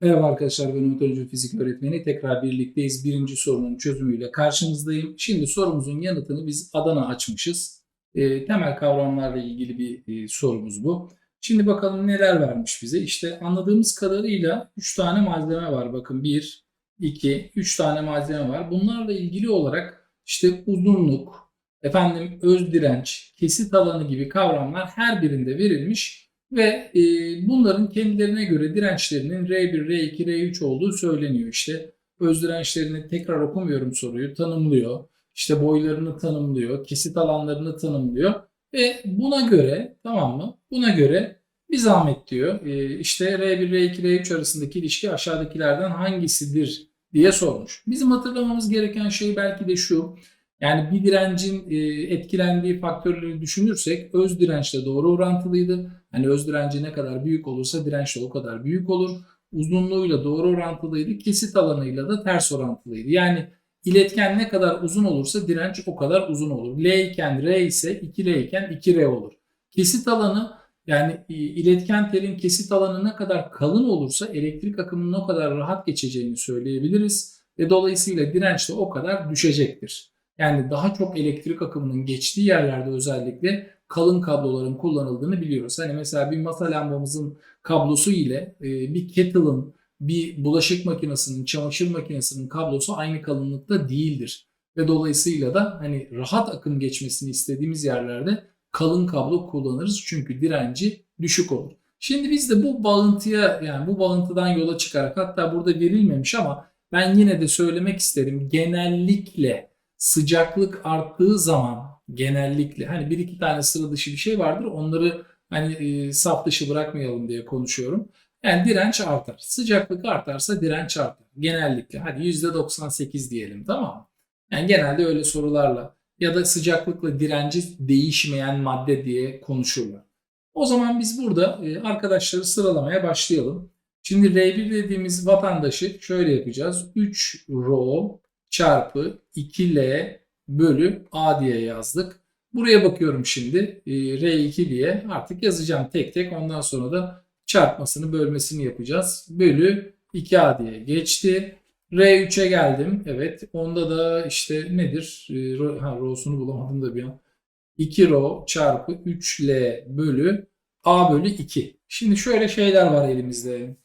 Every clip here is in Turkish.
Merhaba arkadaşlar ben Öncü Fizik Öğretmeni. Tekrar birlikteyiz. Birinci sorunun çözümüyle karşınızdayım. Şimdi sorumuzun yanıtını biz Adana açmışız. E, temel kavramlarla ilgili bir e, sorumuz bu. Şimdi bakalım neler vermiş bize. İşte anladığımız kadarıyla 3 tane malzeme var. Bakın 1, 2, 3 tane malzeme var. Bunlarla ilgili olarak işte uzunluk, efendim öz direnç, kesit alanı gibi kavramlar her birinde verilmiş ve e, bunların kendilerine göre dirençlerinin R1, R2, R3 olduğu söyleniyor. İşte öz dirençlerini tekrar okumuyorum soruyu tanımlıyor. İşte boylarını tanımlıyor, kesit alanlarını tanımlıyor ve buna göre tamam mı? Buna göre bir zahmet diyor. E, işte R1, R2, R3 arasındaki ilişki aşağıdakilerden hangisidir diye sormuş. Bizim hatırlamamız gereken şey belki de şu. Yani bir direncin e, etkilendiği faktörleri düşünürsek öz dirençle doğru orantılıydı. Hani öz direnci ne kadar büyük olursa direnç de o kadar büyük olur. Uzunluğuyla doğru orantılıydı. Kesit alanıyla da ters orantılıydı. Yani iletken ne kadar uzun olursa direnç o kadar uzun olur. L iken R ise 2L iken 2R olur. Kesit alanı yani e, iletken telin kesit alanı ne kadar kalın olursa elektrik akımının o kadar rahat geçeceğini söyleyebiliriz. Ve dolayısıyla direnç de o kadar düşecektir. Yani daha çok elektrik akımının geçtiği yerlerde özellikle kalın kabloların kullanıldığını biliyoruz. Hani mesela bir masa lambamızın kablosu ile e, bir kettle'ın, bir bulaşık makinesinin, çamaşır makinesinin kablosu aynı kalınlıkta değildir. Ve dolayısıyla da hani rahat akım geçmesini istediğimiz yerlerde kalın kablo kullanırız çünkü direnci düşük olur. Şimdi biz de bu bağıntıya yani bu bağıntıdan yola çıkarak hatta burada verilmemiş ama ben yine de söylemek isterim. Genellikle sıcaklık arttığı zaman genellikle hani bir iki tane sıra dışı bir şey vardır onları hani e, saf dışı bırakmayalım diye konuşuyorum. Yani direnç artar. Sıcaklık artarsa direnç artar. Genellikle hadi %98 diyelim tamam mı? Yani genelde öyle sorularla ya da sıcaklıkla direnci değişmeyen madde diye konuşurlar. O zaman biz burada e, arkadaşları sıralamaya başlayalım. Şimdi R1 dediğimiz vatandaşı şöyle yapacağız. 3 rho çarpı 2L bölü A diye yazdık. Buraya bakıyorum şimdi e, R2 diye artık yazacağım tek tek ondan sonra da çarpmasını bölmesini yapacağız. Bölü 2A diye geçti. R3'e geldim. Evet onda da işte nedir? E, ha, rho'sunu bulamadım da bir an. 2 rho çarpı 3L bölü A bölü 2. Şimdi şöyle şeyler var elimizde.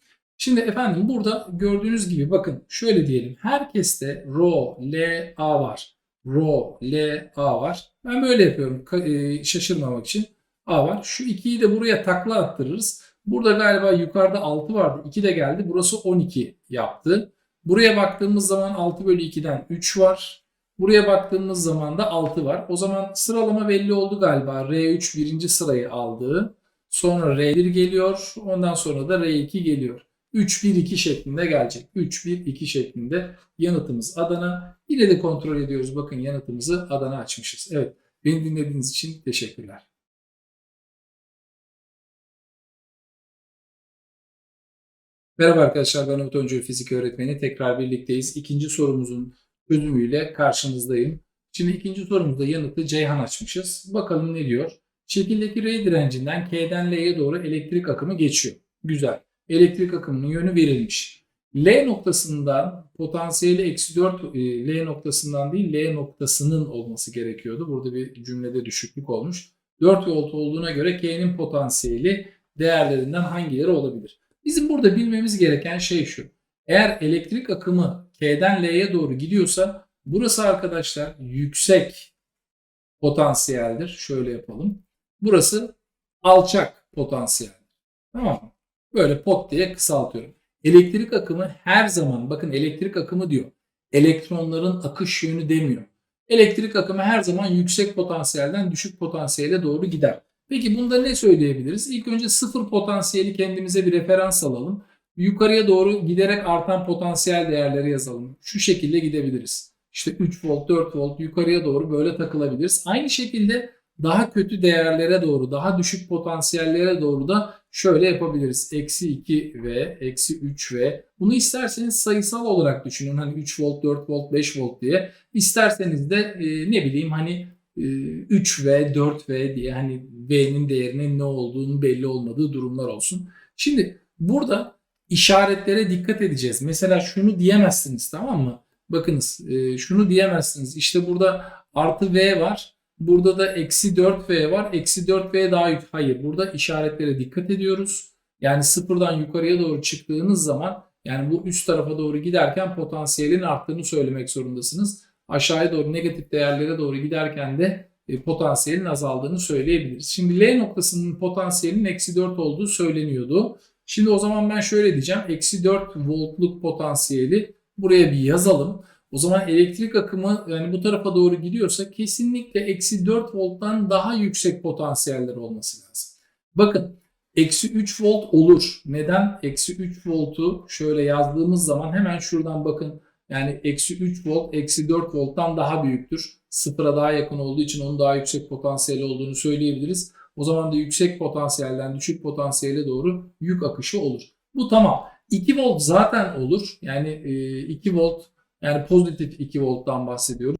Şimdi efendim burada gördüğünüz gibi bakın şöyle diyelim. Herkeste rho, L, A var. Rho, L, A var. Ben böyle yapıyorum e, şaşırmamak için. A var. Şu 2'yi de buraya takla attırırız. Burada galiba yukarıda 6 vardı. 2 de geldi. Burası 12 yaptı. Buraya baktığımız zaman 6 bölü 2'den 3 var. Buraya baktığımız zaman da 6 var. O zaman sıralama belli oldu galiba. R3 birinci sırayı aldı. Sonra R1 geliyor. Ondan sonra da R2 geliyor. 3-1-2 şeklinde gelecek. 3-1-2 şeklinde yanıtımız Adana. Yine de kontrol ediyoruz. Bakın yanıtımızı Adana açmışız. Evet. Beni dinlediğiniz için teşekkürler. Merhaba arkadaşlar ben Umut Öncü Fizik Öğretmeni. Tekrar birlikteyiz. İkinci sorumuzun çözümüyle karşınızdayım. Şimdi ikinci sorumuzda yanıtı Ceyhan açmışız. Bakalım ne diyor? Şekildeki R direncinden K'den L'ye doğru elektrik akımı geçiyor. Güzel elektrik akımının yönü verilmiş. L noktasından potansiyeli eksi 4 e, L noktasından değil L noktasının olması gerekiyordu. Burada bir cümlede düşüklük olmuş. 4 volt olduğuna göre K'nin potansiyeli değerlerinden hangileri olabilir? Bizim burada bilmemiz gereken şey şu. Eğer elektrik akımı K'den L'ye doğru gidiyorsa burası arkadaşlar yüksek potansiyeldir. Şöyle yapalım. Burası alçak potansiyel. Tamam mı? Böyle pot diye kısaltıyorum. Elektrik akımı her zaman bakın elektrik akımı diyor. Elektronların akış yönü demiyor. Elektrik akımı her zaman yüksek potansiyelden düşük potansiyele doğru gider. Peki bunda ne söyleyebiliriz? İlk önce sıfır potansiyeli kendimize bir referans alalım. Yukarıya doğru giderek artan potansiyel değerleri yazalım. Şu şekilde gidebiliriz. İşte 3 volt, 4 volt yukarıya doğru böyle takılabiliriz. Aynı şekilde daha kötü değerlere doğru, daha düşük potansiyellere doğru da şöyle yapabiliriz. Eksi 2 v, eksi 3 v. Bunu isterseniz sayısal olarak düşünün. Hani 3 volt, 4 volt, 5 volt diye. İsterseniz de e, ne bileyim hani e, 3 v, 4 v diye hani v'nin değerinin ne olduğunu belli olmadığı durumlar olsun. Şimdi burada işaretlere dikkat edeceğiz. Mesela şunu diyemezsiniz tamam mı? Bakınız e, şunu diyemezsiniz. İşte burada artı V var. Burada da eksi 4V var. Eksi 4V daha yük. Hayır burada işaretlere dikkat ediyoruz. Yani sıfırdan yukarıya doğru çıktığınız zaman yani bu üst tarafa doğru giderken potansiyelin arttığını söylemek zorundasınız. Aşağıya doğru negatif değerlere doğru giderken de e, potansiyelin azaldığını söyleyebiliriz. Şimdi L noktasının potansiyelinin eksi 4 olduğu söyleniyordu. Şimdi o zaman ben şöyle diyeceğim. Eksi 4 voltluk potansiyeli buraya bir yazalım. O zaman elektrik akımı yani bu tarafa doğru gidiyorsa kesinlikle eksi 4 volttan daha yüksek potansiyeller olması lazım. Bakın eksi 3 volt olur. Neden? Eksi 3 voltu şöyle yazdığımız zaman hemen şuradan bakın. Yani eksi 3 volt eksi 4 volttan daha büyüktür. Sıfıra daha yakın olduğu için onun daha yüksek potansiyeli olduğunu söyleyebiliriz. O zaman da yüksek potansiyelden düşük potansiyele doğru yük akışı olur. Bu tamam. 2 volt zaten olur. Yani 2 volt yani pozitif 2 volttan bahsediyoruz.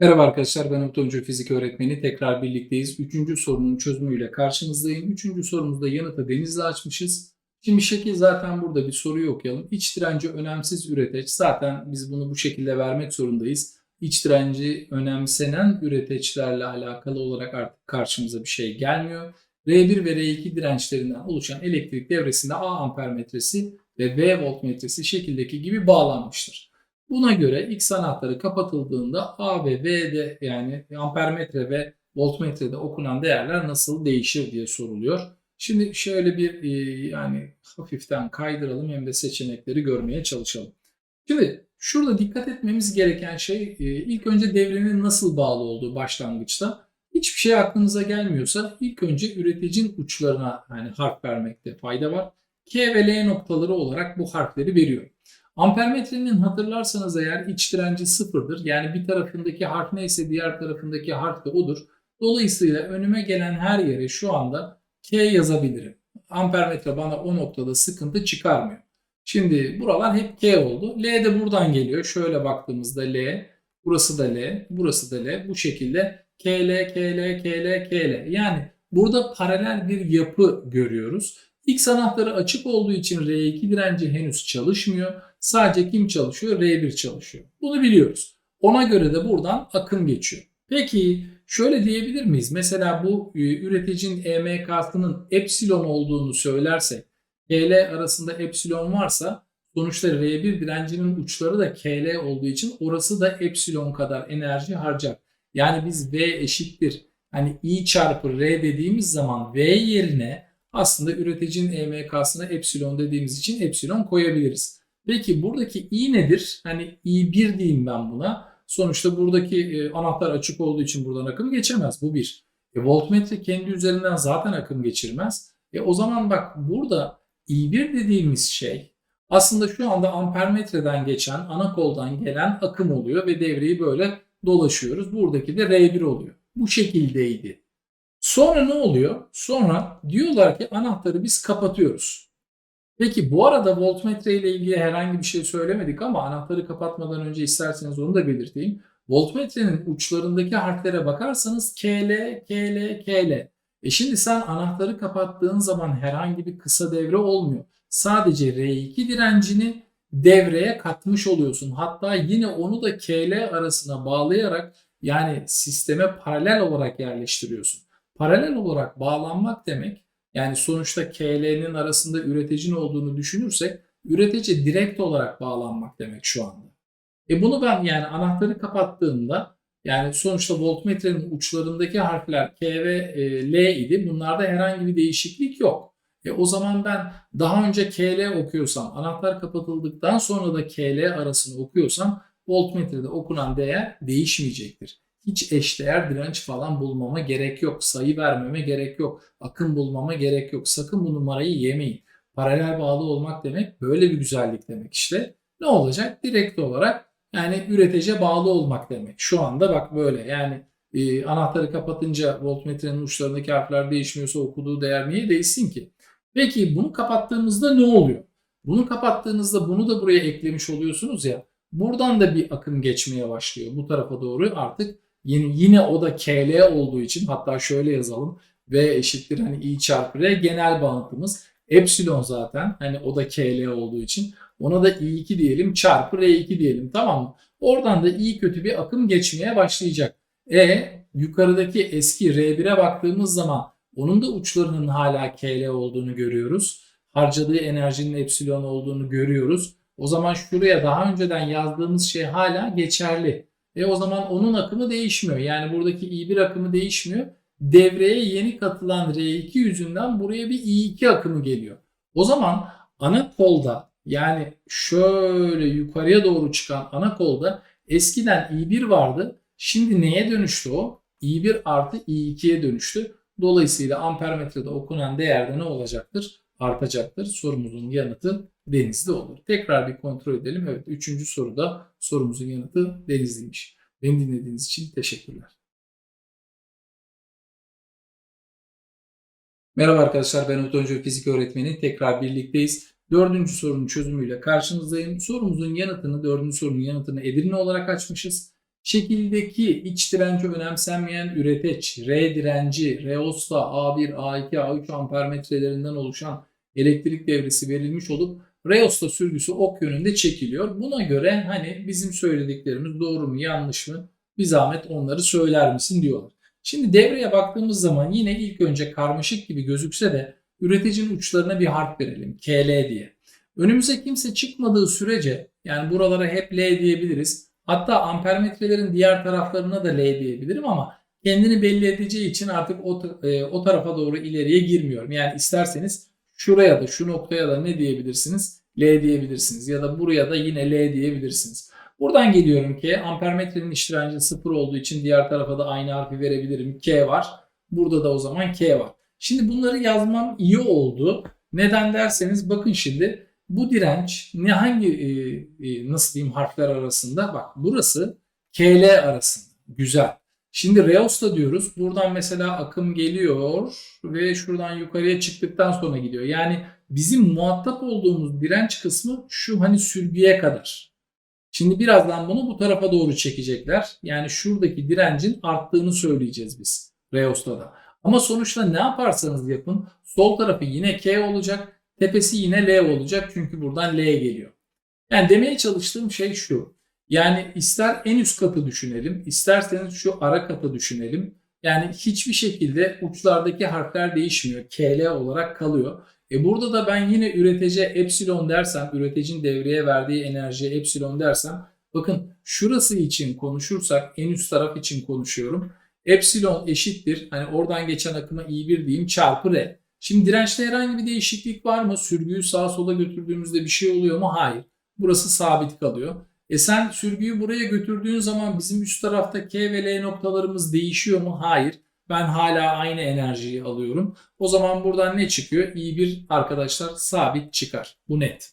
Merhaba arkadaşlar ben Umut Oncu Fizik Öğretmeni. Tekrar birlikteyiz. Üçüncü sorunun çözümüyle karşınızdayım. Üçüncü sorumuzda yanıtı denizle açmışız. Şimdi şekil zaten burada bir soruyu okuyalım. İç direnci önemsiz üreteç. Zaten biz bunu bu şekilde vermek zorundayız. İç direnci önemsenen üreteçlerle alakalı olarak artık karşımıza bir şey gelmiyor. R1 ve R2 dirençlerinden oluşan elektrik devresinde A ampermetresi ve V voltmetresi şekildeki gibi bağlanmıştır. Buna göre X anahtarı kapatıldığında A ve V'de yani ampermetre ve voltmetrede okunan değerler nasıl değişir diye soruluyor. Şimdi şöyle bir e, yani hafiften kaydıralım hem de seçenekleri görmeye çalışalım. Şimdi şurada dikkat etmemiz gereken şey e, ilk önce devrenin nasıl bağlı olduğu başlangıçta. Hiçbir şey aklınıza gelmiyorsa ilk önce üreticinin uçlarına yani harf vermekte fayda var. K ve L noktaları olarak bu harfleri veriyorum. Ampermetrenin hatırlarsanız eğer iç direnci sıfırdır. Yani bir tarafındaki harf neyse diğer tarafındaki harf de odur. Dolayısıyla önüme gelen her yere şu anda K yazabilirim. Ampermetre bana o noktada sıkıntı çıkarmıyor. Şimdi buralar hep K oldu. L de buradan geliyor. Şöyle baktığımızda L, burası da L, burası da L. Bu şekilde KL, KL, KL, KL. Yani burada paralel bir yapı görüyoruz. X anahtarı açık olduğu için R2 direnci henüz çalışmıyor. Sadece kim çalışıyor? R1 çalışıyor. Bunu biliyoruz. Ona göre de buradan akım geçiyor. Peki şöyle diyebilir miyiz? Mesela bu e, üreticinin EMK'sının epsilon olduğunu söylersek KL arasında epsilon varsa sonuçta R1 direncinin uçları da KL olduğu için orası da epsilon kadar enerji harcar. Yani biz V eşittir hani I çarpı R dediğimiz zaman V yerine aslında üreticinin EMK'sına epsilon dediğimiz için epsilon koyabiliriz. Peki buradaki i nedir? Hani i1 diyeyim ben buna. Sonuçta buradaki e, anahtar açık olduğu için buradan akım geçemez. Bu bir. E, voltmetre kendi üzerinden zaten akım geçirmez. E, o zaman bak burada i1 dediğimiz şey aslında şu anda ampermetreden geçen ana koldan gelen akım oluyor ve devreyi böyle dolaşıyoruz. Buradaki de R1 oluyor. Bu şekildeydi. Sonra ne oluyor? Sonra diyorlar ki anahtarı biz kapatıyoruz. Peki bu arada voltmetre ile ilgili herhangi bir şey söylemedik ama anahtarı kapatmadan önce isterseniz onu da belirteyim. Voltmetrenin uçlarındaki harflere bakarsanız KL, KL, KL. E şimdi sen anahtarı kapattığın zaman herhangi bir kısa devre olmuyor. Sadece R2 direncini devreye katmış oluyorsun. Hatta yine onu da KL arasına bağlayarak yani sisteme paralel olarak yerleştiriyorsun. Paralel olarak bağlanmak demek yani sonuçta KL'nin arasında üreticinin olduğunu düşünürsek üretici direkt olarak bağlanmak demek şu anda. E bunu ben yani anahtarı kapattığımda yani sonuçta voltmetrenin uçlarındaki harfler K ve e, L idi. Bunlarda herhangi bir değişiklik yok. E o zaman ben daha önce KL okuyorsam, anahtar kapatıldıktan sonra da KL arasını okuyorsam voltmetrede okunan değer değişmeyecektir hiç eşdeğer direnç falan bulmama gerek yok. Sayı vermeme gerek yok. Akım bulmama gerek yok. Sakın bu numarayı yemeyin. Paralel bağlı olmak demek böyle bir güzellik demek işte. Ne olacak? Direkt olarak yani üretece bağlı olmak demek. Şu anda bak böyle yani e, anahtarı kapatınca voltmetrenin uçlarındaki harfler değişmiyorsa okuduğu değer niye değişsin ki? Peki bunu kapattığımızda ne oluyor? Bunu kapattığınızda bunu da buraya eklemiş oluyorsunuz ya. Buradan da bir akım geçmeye başlıyor. Bu tarafa doğru artık Yine, yine o da KL olduğu için hatta şöyle yazalım. V eşittir hani I çarpı R genel bağıntımız. Epsilon zaten hani o da KL olduğu için ona da I2 diyelim çarpı R2 diyelim tamam mı? Oradan da iyi kötü bir akım geçmeye başlayacak. E yukarıdaki eski R1'e baktığımız zaman onun da uçlarının hala KL olduğunu görüyoruz. Harcadığı enerjinin epsilon olduğunu görüyoruz. O zaman şuraya daha önceden yazdığımız şey hala geçerli. E o zaman onun akımı değişmiyor. Yani buradaki I1 akımı değişmiyor. Devreye yeni katılan R2 yüzünden buraya bir I2 akımı geliyor. O zaman ana kolda yani şöyle yukarıya doğru çıkan ana kolda eskiden I1 vardı. Şimdi neye dönüştü o? I1 artı I2'ye dönüştü. Dolayısıyla ampermetrede okunan değerde ne olacaktır? Artacaktır. Sorumuzun yanıtı denizli olur. Tekrar bir kontrol edelim. Evet üçüncü soruda sorumuzun yanıtı denizliymiş. Beni dinlediğiniz için teşekkürler. Merhaba arkadaşlar ben Öncü Fizik Öğretmeni. Tekrar birlikteyiz. Dördüncü sorunun çözümüyle karşınızdayım. Sorumuzun yanıtını, dördüncü sorunun yanıtını Edirne olarak açmışız. Şekildeki iç direnci önemsenmeyen üreteç, R direnci, Reosta, A1, A2, A3 ampermetrelerinden oluşan elektrik devresi verilmiş olup Reosta sürgüsü ok yönünde çekiliyor. Buna göre hani bizim söylediklerimiz doğru mu yanlış mı bir zahmet onları söyler misin diyorlar. Şimdi devreye baktığımız zaman yine ilk önce karmaşık gibi gözükse de üreticinin uçlarına bir harf verelim. KL diye. Önümüze kimse çıkmadığı sürece yani buralara hep L diyebiliriz. Hatta ampermetrelerin diğer taraflarına da L diyebilirim ama kendini belli edeceği için artık o, e, o tarafa doğru ileriye girmiyorum. Yani isterseniz şuraya da şu noktaya da ne diyebilirsiniz? L diyebilirsiniz ya da buraya da yine L diyebilirsiniz. Buradan geliyorum ki ampermetrenin iş direnci 0 olduğu için diğer tarafa da aynı harfi verebilirim. K var. Burada da o zaman K var. Şimdi bunları yazmam iyi oldu. Neden derseniz bakın şimdi bu direnç ne hangi e, e, nasıl diyeyim harfler arasında? Bak burası KL arasında. Güzel. Şimdi Reosta diyoruz. Buradan mesela akım geliyor ve şuradan yukarıya çıktıktan sonra gidiyor. Yani bizim muhatap olduğumuz direnç kısmı şu hani sürgüye kadar. Şimdi birazdan bunu bu tarafa doğru çekecekler. Yani şuradaki direncin arttığını söyleyeceğiz biz Reosta'da. Ama sonuçta ne yaparsanız yapın sol tarafı yine K olacak. Tepesi yine L olacak çünkü buradan L geliyor. Yani demeye çalıştığım şey şu. Yani ister en üst katı düşünelim, isterseniz şu ara katı düşünelim. Yani hiçbir şekilde uçlardaki harfler değişmiyor. KL olarak kalıyor. E burada da ben yine üretici epsilon dersem, üreticinin devreye verdiği enerjiye epsilon dersem, bakın şurası için konuşursak, en üst taraf için konuşuyorum. Epsilon eşittir, hani oradan geçen akıma i1 diyeyim çarpı r. Şimdi dirençte herhangi bir değişiklik var mı? Sürgüyü sağa sola götürdüğümüzde bir şey oluyor mu? Hayır. Burası sabit kalıyor. E sen sürgüyü buraya götürdüğün zaman bizim üst tarafta K ve L noktalarımız değişiyor mu? Hayır. Ben hala aynı enerjiyi alıyorum. O zaman buradan ne çıkıyor? I1 arkadaşlar sabit çıkar. Bu net.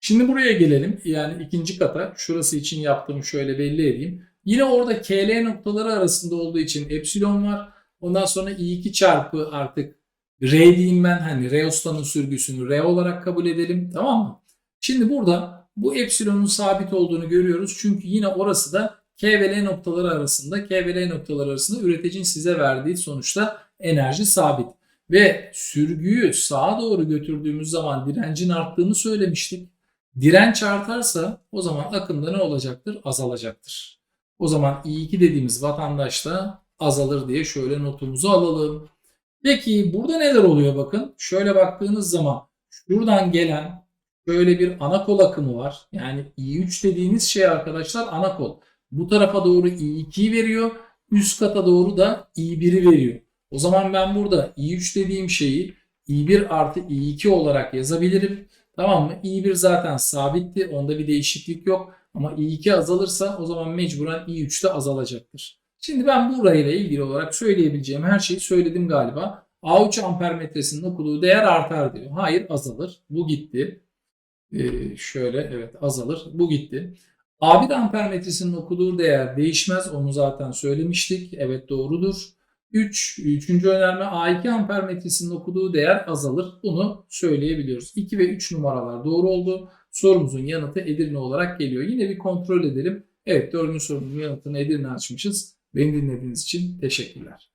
Şimdi buraya gelelim. Yani ikinci kata. Şurası için yaptığımı şöyle belli edeyim. Yine orada KL noktaları arasında olduğu için epsilon var. Ondan sonra I2 çarpı artık R diyeyim ben. Hani Reosta'nın sürgüsünü R olarak kabul edelim. Tamam mı? Şimdi burada bu epsilonun sabit olduğunu görüyoruz. Çünkü yine orası da K ve L noktaları arasında, K ve L noktaları arasında üreticinin size verdiği sonuçta enerji sabit. Ve sürgüyü sağa doğru götürdüğümüz zaman direncin arttığını söylemiştik. Direnç artarsa o zaman akımda ne olacaktır? Azalacaktır. O zaman I2 dediğimiz vatandaş da azalır diye şöyle notumuzu alalım. Peki burada neler oluyor bakın. Şöyle baktığınız zaman şuradan gelen böyle bir ana kol akımı var. Yani I3 dediğimiz şey arkadaşlar ana kol. Bu tarafa doğru I2'yi veriyor. Üst kata doğru da I1'i veriyor. O zaman ben burada I3 dediğim şeyi I1 artı I2 olarak yazabilirim. Tamam mı? I1 zaten sabitti. Onda bir değişiklik yok. Ama I2 azalırsa o zaman mecburen I3 de azalacaktır. Şimdi ben burayla ilgili olarak söyleyebileceğim her şeyi söyledim galiba. A3 ampermetresinin okuduğu değer artar diyor. Hayır azalır. Bu gitti. Ee, şöyle evet azalır. Bu gitti. A1 ampermetresinin okuduğu değer değişmez. Onu zaten söylemiştik. Evet doğrudur. 3. Üçüncü önerme A2 ampermetresinin okuduğu değer azalır. Bunu söyleyebiliyoruz. 2 ve 3 numaralar doğru oldu. Sorumuzun yanıtı Edirne olarak geliyor. Yine bir kontrol edelim. Evet dördüncü sorumuzun yanıtını Edirne açmışız. Beni dinlediğiniz için teşekkürler.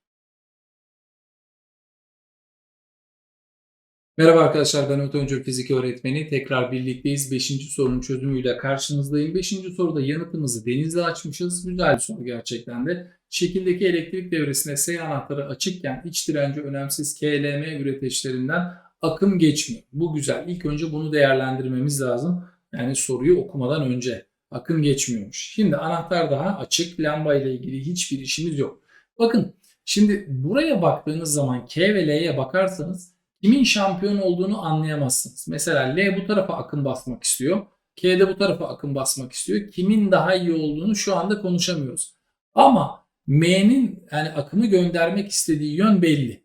Merhaba arkadaşlar ben Öncü Fizik Öğretmeni. Tekrar birlikteyiz. Beşinci sorunun çözümüyle karşınızdayım. Beşinci soruda yanıtımızı denizde açmışız. Güzel bir soru gerçekten de. Şekildeki elektrik devresine S anahtarı açıkken iç direnci önemsiz KLM üreteçlerinden akım geçmiyor. Bu güzel. İlk önce bunu değerlendirmemiz lazım. Yani soruyu okumadan önce akım geçmiyormuş. Şimdi anahtar daha açık. Lamba ile ilgili hiçbir işimiz yok. Bakın şimdi buraya baktığınız zaman K ve L'ye bakarsanız kimin şampiyon olduğunu anlayamazsınız. Mesela L bu tarafa akım basmak istiyor. K de bu tarafa akım basmak istiyor. Kimin daha iyi olduğunu şu anda konuşamıyoruz. Ama M'nin yani akımı göndermek istediği yön belli.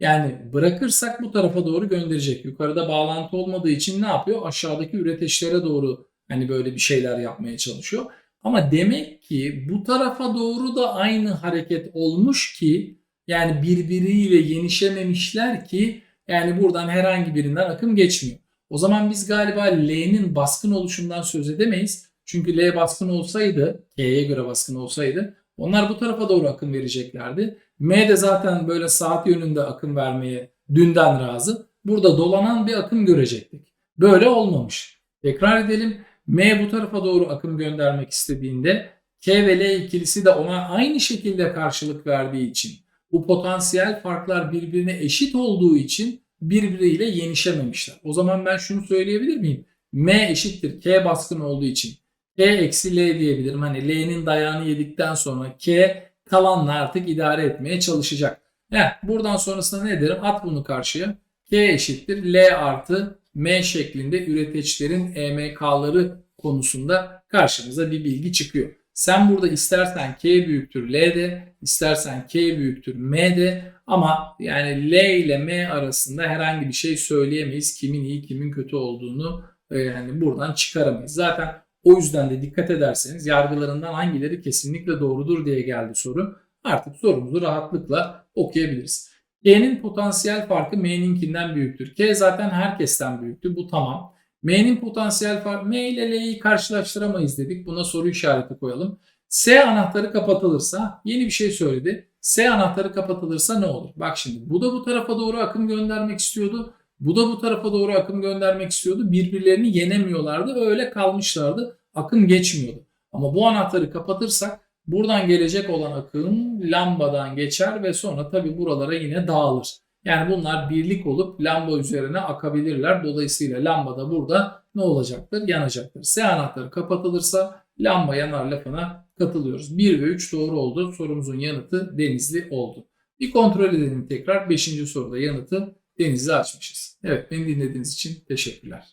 Yani bırakırsak bu tarafa doğru gönderecek. Yukarıda bağlantı olmadığı için ne yapıyor? Aşağıdaki üreteçlere doğru hani böyle bir şeyler yapmaya çalışıyor. Ama demek ki bu tarafa doğru da aynı hareket olmuş ki yani birbiriyle yenişememişler ki yani buradan herhangi birinden akım geçmiyor. O zaman biz galiba L'nin baskın oluşundan söz edemeyiz. Çünkü L baskın olsaydı, K'ye göre baskın olsaydı onlar bu tarafa doğru akım vereceklerdi. M de zaten böyle saat yönünde akım vermeye dünden razı. Burada dolanan bir akım görecektik. Böyle olmamış. Tekrar edelim. M bu tarafa doğru akım göndermek istediğinde K ve L ikilisi de ona aynı şekilde karşılık verdiği için bu potansiyel farklar birbirine eşit olduğu için birbiriyle yenişememişler. O zaman ben şunu söyleyebilir miyim? M eşittir K baskın olduğu için K eksi L diyebilirim. Hani L'nin dayağını yedikten sonra K kalanla artık idare etmeye çalışacak. Heh, buradan sonrasında ne derim? At bunu karşıya. K eşittir L artı M şeklinde üreteçlerin EMK'ları konusunda karşımıza bir bilgi çıkıyor. Sen burada istersen K büyüktür L de, istersen K büyüktür M de ama yani L ile M arasında herhangi bir şey söyleyemeyiz. Kimin iyi kimin kötü olduğunu e, yani buradan çıkaramayız. Zaten o yüzden de dikkat ederseniz yargılarından hangileri kesinlikle doğrudur diye geldi soru. Artık sorumuzu rahatlıkla okuyabiliriz. K'nin potansiyel farkı M'ninkinden büyüktür. K zaten herkesten büyüktü. Bu tamam. M'nin potansiyel farkı M ile L'yi karşılaştıramayız dedik. Buna soru işareti koyalım. S anahtarı kapatılırsa yeni bir şey söyledi. S anahtarı kapatılırsa ne olur? Bak şimdi bu da bu tarafa doğru akım göndermek istiyordu. Bu da bu tarafa doğru akım göndermek istiyordu. Birbirlerini yenemiyorlardı. Öyle kalmışlardı. Akım geçmiyordu. Ama bu anahtarı kapatırsak buradan gelecek olan akım lambadan geçer ve sonra tabi buralara yine dağılır. Yani bunlar birlik olup lamba üzerine akabilirler. Dolayısıyla lamba da burada ne olacaktır? Yanacaktır. S anahtarı kapatılırsa lamba yanar lafına katılıyoruz. 1 ve 3 doğru oldu. Sorumuzun yanıtı denizli oldu. Bir kontrol edelim tekrar. 5. soruda yanıtı denizli açmışız. Evet beni dinlediğiniz için teşekkürler.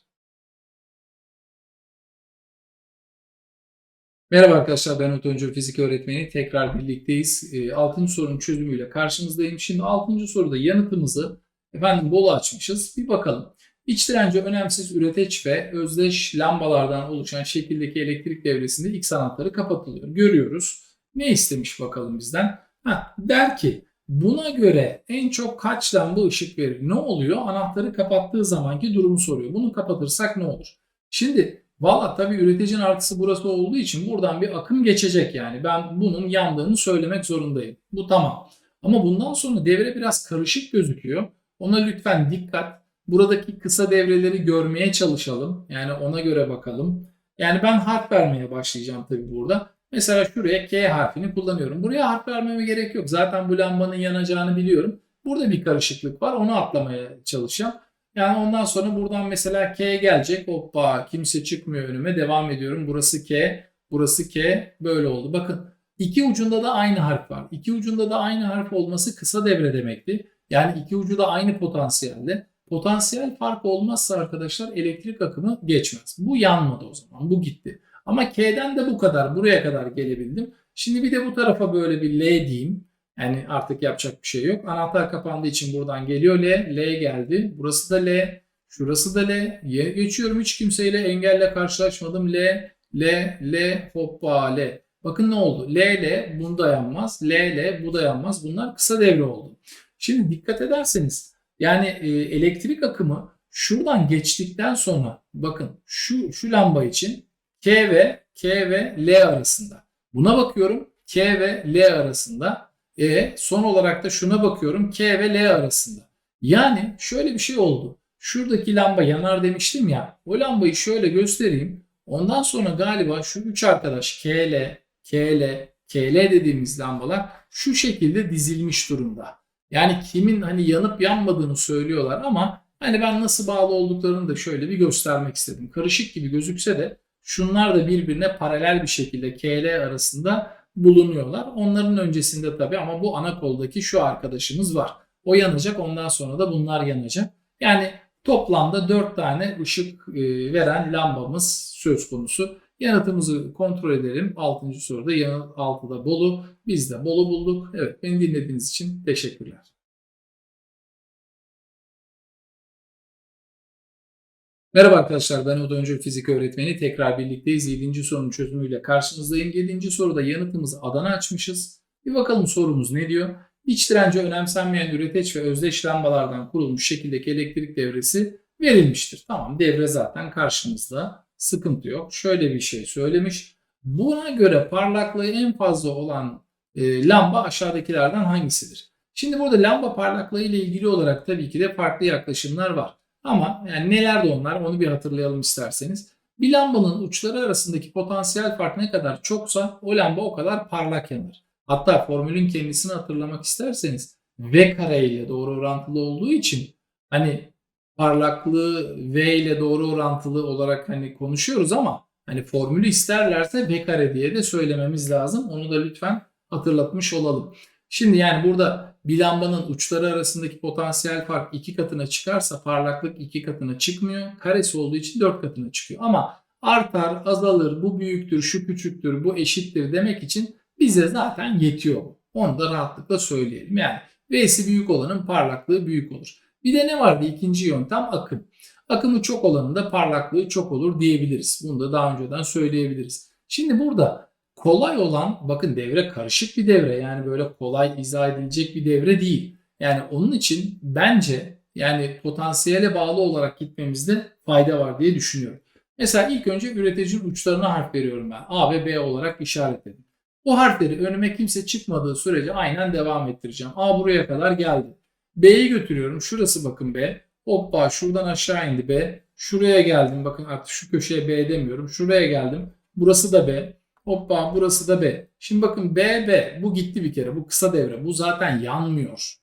Merhaba arkadaşlar ben Öte Öncü Fizik Öğretmeni. Tekrar birlikteyiz. 6. sorunun çözümüyle karşınızdayım. Şimdi 6. soruda yanıtımızı efendim bolu açmışız. Bir bakalım. İç direnci önemsiz üreteç ve özdeş lambalardan oluşan şekildeki elektrik devresinde X anahtarı kapatılıyor. Görüyoruz. Ne istemiş bakalım bizden? Ha, der ki buna göre en çok kaç lamba ışık verir? Ne oluyor? Anahtarı kapattığı zamanki durumu soruyor. Bunu kapatırsak ne olur? Şimdi valla tabii üreticinin artısı burası olduğu için buradan bir akım geçecek yani. Ben bunun yandığını söylemek zorundayım. Bu tamam. Ama bundan sonra devre biraz karışık gözüküyor. Ona lütfen dikkat. Buradaki kısa devreleri görmeye çalışalım. Yani ona göre bakalım. Yani ben harf vermeye başlayacağım tabii burada. Mesela şuraya K harfini kullanıyorum. Buraya harf vermeme gerek yok. Zaten bu lambanın yanacağını biliyorum. Burada bir karışıklık var. Onu atlamaya çalışacağım. Yani ondan sonra buradan mesela K gelecek. Hoppa kimse çıkmıyor önüme. Devam ediyorum. Burası K. Burası K. Böyle oldu. Bakın iki ucunda da aynı harf var. İki ucunda da aynı harf olması kısa devre demekti. Yani iki ucu da aynı potansiyelde. Potansiyel fark olmazsa arkadaşlar elektrik akımı geçmez. Bu yanmadı o zaman. Bu gitti. Ama K'den de bu kadar. Buraya kadar gelebildim. Şimdi bir de bu tarafa böyle bir L diyeyim. Yani artık yapacak bir şey yok. Anahtar kapandığı için buradan geliyor L. L geldi. Burası da L. Şurası da L. Yere geçiyorum. Hiç kimseyle engelle karşılaşmadım. L, L, L, hoppa L. Bakın ne oldu? L, L bunu dayanmaz. L, L bu dayanmaz. Bunlar kısa devre oldu. Şimdi dikkat ederseniz yani e, elektrik akımı şuradan geçtikten sonra bakın şu şu lamba için K ve K ve L arasında. Buna bakıyorum K ve L arasında. E son olarak da şuna bakıyorum K ve L arasında. Yani şöyle bir şey oldu. şuradaki lamba yanar demiştim ya. O lambayı şöyle göstereyim. Ondan sonra galiba şu üç arkadaş KL, KL, KL dediğimiz lambalar şu şekilde dizilmiş durumda. Yani kimin hani yanıp yanmadığını söylüyorlar ama hani ben nasıl bağlı olduklarını da şöyle bir göstermek istedim. Karışık gibi gözükse de şunlar da birbirine paralel bir şekilde KL arasında bulunuyorlar. Onların öncesinde tabii ama bu ana koldaki şu arkadaşımız var. O yanacak ondan sonra da bunlar yanacak. Yani toplamda 4 tane ışık e, veren lambamız söz konusu. Yanıtımızı kontrol edelim. 6. soruda yanıt 6'da Bolu. Biz de Bolu bulduk. Evet beni dinlediğiniz için teşekkürler. Merhaba arkadaşlar ben Oda Öncü Fizik Öğretmeni. Tekrar birlikteyiz. 7. sorunun çözümüyle karşınızdayım. 7. soruda yanıtımızı Adana açmışız. Bir bakalım sorumuz ne diyor? İç direnci önemsenmeyen üreteç ve özdeş lambalardan kurulmuş şekildeki elektrik devresi verilmiştir. Tamam devre zaten karşımızda. Sıkıntı yok. Şöyle bir şey söylemiş. Buna göre parlaklığı en fazla olan e, lamba aşağıdakilerden hangisidir? Şimdi burada lamba parlaklığı ile ilgili olarak tabii ki de farklı yaklaşımlar var. Ama yani neler de onlar onu bir hatırlayalım isterseniz. Bir lambanın uçları arasındaki potansiyel fark ne kadar çoksa o lamba o kadar parlak yanar. Hatta formülün kendisini hatırlamak isterseniz V kare ile doğru orantılı olduğu için hani parlaklığı V ile doğru orantılı olarak hani konuşuyoruz ama hani formülü isterlerse V kare diye de söylememiz lazım. Onu da lütfen hatırlatmış olalım. Şimdi yani burada bir lambanın uçları arasındaki potansiyel fark iki katına çıkarsa parlaklık iki katına çıkmıyor. Karesi olduğu için dört katına çıkıyor. Ama artar, azalır, bu büyüktür, şu küçüktür, bu eşittir demek için bize zaten yetiyor. Onu da rahatlıkla söyleyelim. Yani V'si büyük olanın parlaklığı büyük olur. Bir de ne vardı ikinci yöntem? Akım. Akımı çok olanın da parlaklığı çok olur diyebiliriz. Bunu da daha önceden söyleyebiliriz. Şimdi burada kolay olan bakın devre karışık bir devre yani böyle kolay izah edilecek bir devre değil. Yani onun için bence yani potansiyele bağlı olarak gitmemizde fayda var diye düşünüyorum. Mesela ilk önce üreticinin uçlarına harf veriyorum ben. A ve B olarak işaretledim. Bu harfleri önüme kimse çıkmadığı sürece aynen devam ettireceğim. A buraya kadar geldi. B'yi götürüyorum. Şurası bakın B. Hoppa şuradan aşağı indi B. Şuraya geldim. Bakın artık şu köşeye B demiyorum. Şuraya geldim. Burası da B. Hoppa burası da B. Şimdi bakın B, B. Bu gitti bir kere. Bu kısa devre. Bu zaten yanmıyor.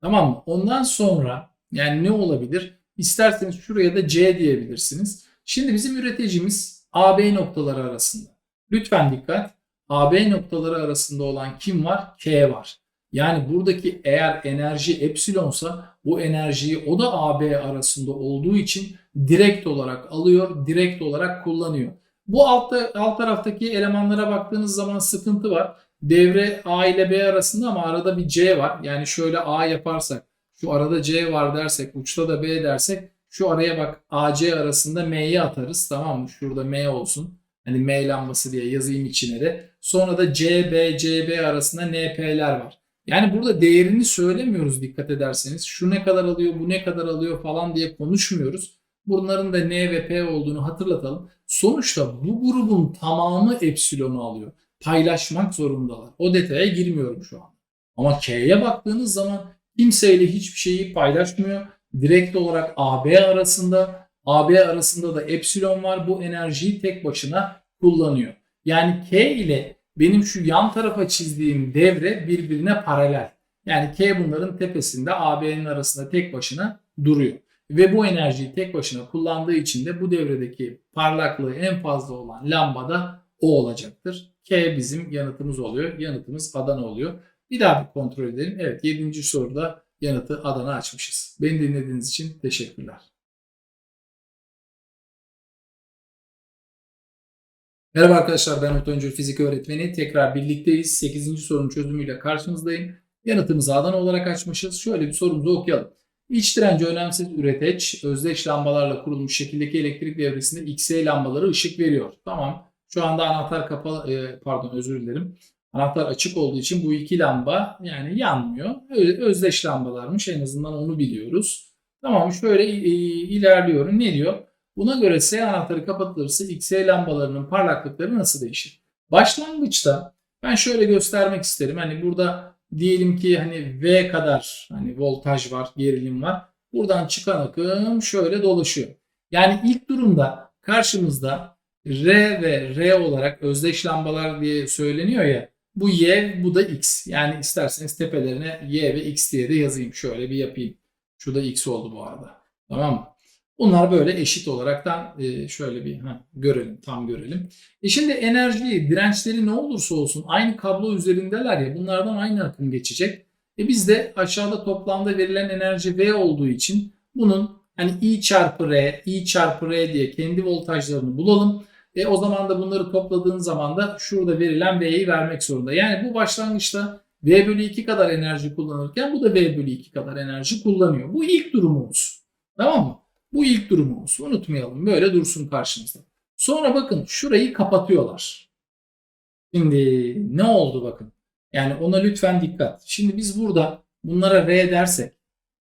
Tamam mı? Ondan sonra yani ne olabilir? İsterseniz şuraya da C diyebilirsiniz. Şimdi bizim üreticimiz AB noktaları arasında. Lütfen dikkat. AB noktaları arasında olan kim var? K var. Yani buradaki eğer enerji epsilonsa bu enerjiyi o da AB arasında olduğu için direkt olarak alıyor, direkt olarak kullanıyor. Bu altta, alt taraftaki elemanlara baktığınız zaman sıkıntı var. Devre A ile B arasında ama arada bir C var. Yani şöyle A yaparsak, şu arada C var dersek, uçta da B dersek şu araya bak AC arasında M'yi atarız tamam mı? Şurada M olsun. Hani M lambası diye yazayım içine de. Sonra da CB, CB arasında NP'ler var. Yani burada değerini söylemiyoruz dikkat ederseniz. Şu ne kadar alıyor, bu ne kadar alıyor falan diye konuşmuyoruz. Bunların da N ve P olduğunu hatırlatalım. Sonuçta bu grubun tamamı epsilonu alıyor. Paylaşmak zorundalar. O detaya girmiyorum şu an. Ama K'ye baktığınız zaman kimseyle hiçbir şeyi paylaşmıyor. Direkt olarak AB arasında, AB arasında da epsilon var. Bu enerjiyi tek başına kullanıyor. Yani K ile benim şu yan tarafa çizdiğim devre birbirine paralel. Yani K bunların tepesinde AB'nin arasında tek başına duruyor. Ve bu enerjiyi tek başına kullandığı için de bu devredeki parlaklığı en fazla olan lamba da o olacaktır. K bizim yanıtımız oluyor. Yanıtımız Adana oluyor. Bir daha bir kontrol edelim. Evet 7. soruda yanıtı Adana açmışız. Beni dinlediğiniz için teşekkürler. Merhaba arkadaşlar ben Öncül Fizik Öğretmeni. Tekrar birlikteyiz. 8. sorunun çözümüyle karşınızdayım. Yanıtımızı Adana olarak açmışız. Şöyle bir sorumuzu okuyalım. İç direnci önemsiz üreteç, özdeş lambalarla kurulmuş şekildeki elektrik devresinde XY lambaları ışık veriyor. Tamam. Şu anda anahtar kapalı, e, pardon özür dilerim. Anahtar açık olduğu için bu iki lamba yani yanmıyor. Özdeş lambalarmış en azından onu biliyoruz. Tamam şöyle ilerliyorum. Ne diyor? Buna göre S anahtarı kapatılırsa XY lambalarının parlaklıkları nasıl değişir? Başlangıçta ben şöyle göstermek isterim. Hani burada diyelim ki hani V kadar hani voltaj var, gerilim var. Buradan çıkan akım şöyle dolaşıyor. Yani ilk durumda karşımızda R ve R olarak özdeş lambalar diye söyleniyor ya. Bu Y, bu da X. Yani isterseniz tepelerine Y ve X diye de yazayım. Şöyle bir yapayım. Şu da X oldu bu arada. Tamam mı? Bunlar böyle eşit olaraktan e, şöyle bir ha, görelim, tam görelim. E şimdi enerjiyi, dirençleri ne olursa olsun aynı kablo üzerindeler ya bunlardan aynı akım geçecek. E biz de aşağıda toplamda verilen enerji V olduğu için bunun hani I çarpı R, I çarpı R diye kendi voltajlarını bulalım. E o zaman da bunları topladığın zaman da şurada verilen V'yi vermek zorunda. Yani bu başlangıçta V bölü 2 kadar enerji kullanırken bu da V bölü 2 kadar enerji kullanıyor. Bu ilk durumumuz. Tamam mı? Bu ilk durumumuz. Unutmayalım. Böyle dursun karşımızda. Sonra bakın şurayı kapatıyorlar. Şimdi ne oldu bakın. Yani ona lütfen dikkat. Şimdi biz burada bunlara R dersek.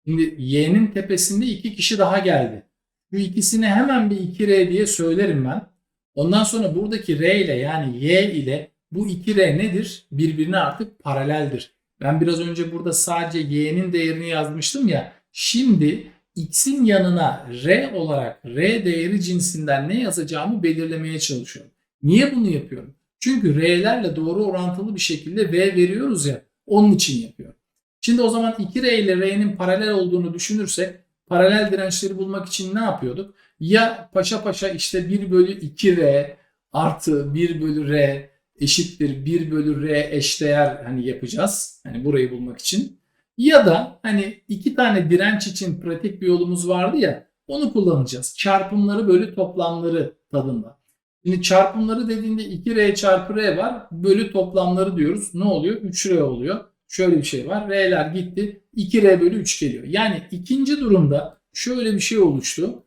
Şimdi Y'nin tepesinde iki kişi daha geldi. Bu ikisini hemen bir 2R diye söylerim ben. Ondan sonra buradaki R ile yani Y ile bu 2R nedir? Birbirine artık paraleldir. Ben biraz önce burada sadece Y'nin değerini yazmıştım ya. Şimdi X'in yanına R olarak R değeri cinsinden ne yazacağımı belirlemeye çalışıyorum. Niye bunu yapıyorum? Çünkü R'lerle doğru orantılı bir şekilde V veriyoruz ya. Onun için yapıyorum. Şimdi o zaman 2R ile R'nin paralel olduğunu düşünürsek paralel dirençleri bulmak için ne yapıyorduk? Ya paşa paşa işte 1 bölü 2R artı 1 bölü R eşittir 1 bölü R eşdeğer hani yapacağız. Hani burayı bulmak için. Ya da hani iki tane direnç için pratik bir yolumuz vardı ya onu kullanacağız. Çarpımları bölü toplamları tadında. Şimdi çarpımları dediğinde 2R çarpı R var. Bölü toplamları diyoruz. Ne oluyor? 3R oluyor. Şöyle bir şey var. R'ler gitti. 2R bölü 3 geliyor. Yani ikinci durumda şöyle bir şey oluştu.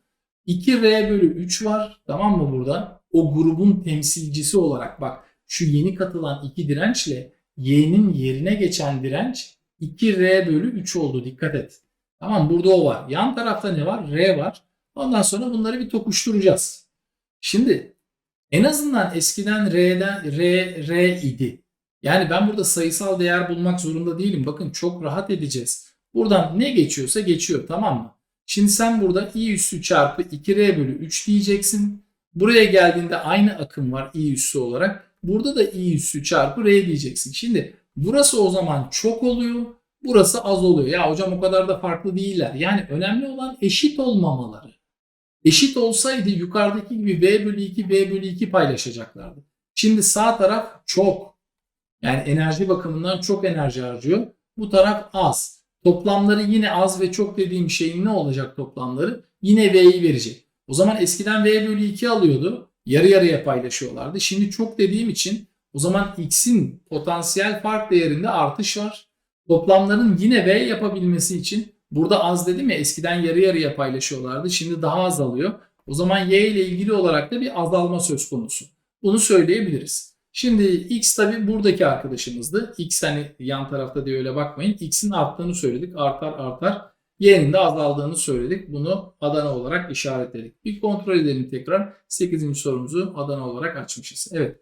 2R bölü 3 var. Tamam mı burada? O grubun temsilcisi olarak bak şu yeni katılan iki dirençle Y'nin yerine geçen direnç 2R bölü 3 oldu. Dikkat et. Tamam burada o var. Yan tarafta ne var? R var. Ondan sonra bunları bir tokuşturacağız. Şimdi en azından eskiden R'den R, R idi. Yani ben burada sayısal değer bulmak zorunda değilim. Bakın çok rahat edeceğiz. Buradan ne geçiyorsa geçiyor tamam mı? Şimdi sen burada i üssü çarpı 2r bölü 3 diyeceksin. Buraya geldiğinde aynı akım var i üssü olarak. Burada da i üssü çarpı r diyeceksin. Şimdi burası o zaman çok oluyor. Burası az oluyor. Ya hocam o kadar da farklı değiller. Yani önemli olan eşit olmamaları. Eşit olsaydı yukarıdaki gibi v bölü 2 v bölü 2 paylaşacaklardı. Şimdi sağ taraf çok. Yani enerji bakımından çok enerji harcıyor. Bu taraf az. Toplamları yine az ve çok dediğim şeyin ne olacak toplamları? Yine V'yi verecek. O zaman eskiden V bölü 2 alıyordu. Yarı yarıya paylaşıyorlardı. Şimdi çok dediğim için o zaman X'in potansiyel fark değerinde artış var. Toplamların yine V yapabilmesi için burada az dedim ya eskiden yarı yarıya paylaşıyorlardı. Şimdi daha az alıyor. O zaman Y ile ilgili olarak da bir azalma söz konusu. Bunu söyleyebiliriz. Şimdi X tabi buradaki arkadaşımızdı. X hani yan tarafta diye öyle bakmayın. X'in arttığını söyledik. Artar artar. Y'nin de azaldığını söyledik. Bunu Adana olarak işaretledik. Bir kontrol edelim tekrar. 8. sorumuzu Adana olarak açmışız. Evet.